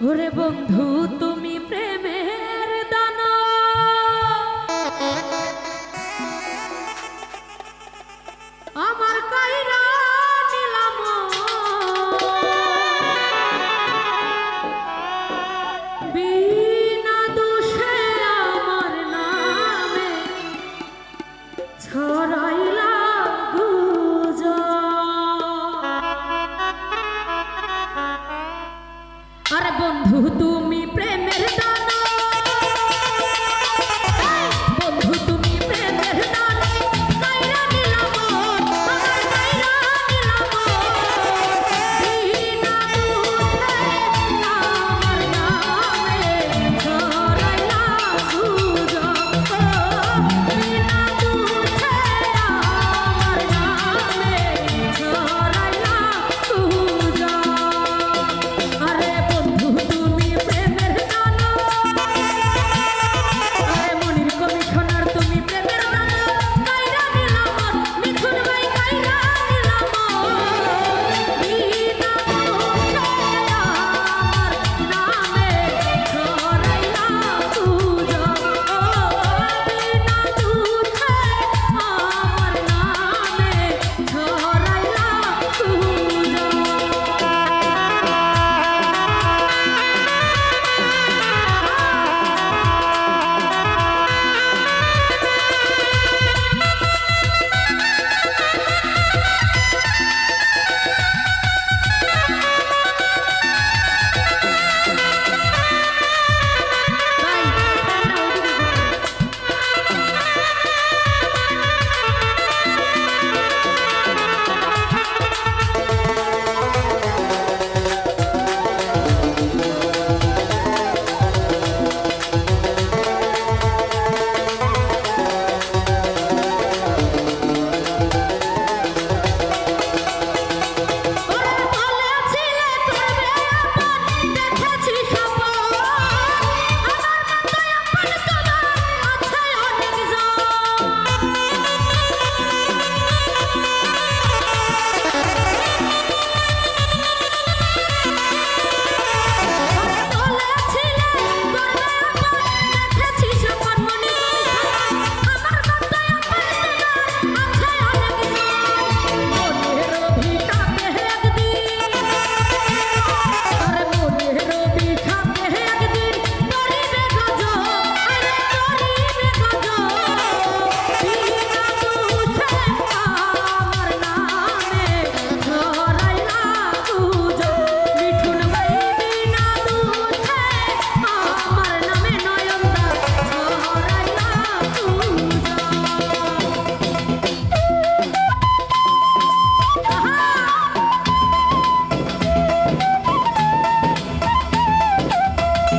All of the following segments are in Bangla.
ওরে বন্ধু তুমি প্রেমের আরে বন্ধু তুমি প্রেমের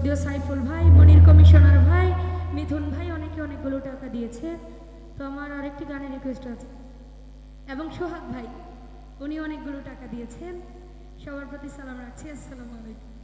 শ্রদ্ধেয় সাইফুল ভাই, মনির কমিশনার ভাই, মিথুন ভাই অনেকে অনেকগুলো টাকা দিয়েছে। তো আমার আরেকটি গানের রিকোয়েস্ট আছে। এবং সোহাগ ভাই, উনি অনেকগুলো টাকা দিয়েছেন। সবার প্রতি সালাম রাখছি। আসসালামু আলাইকুম।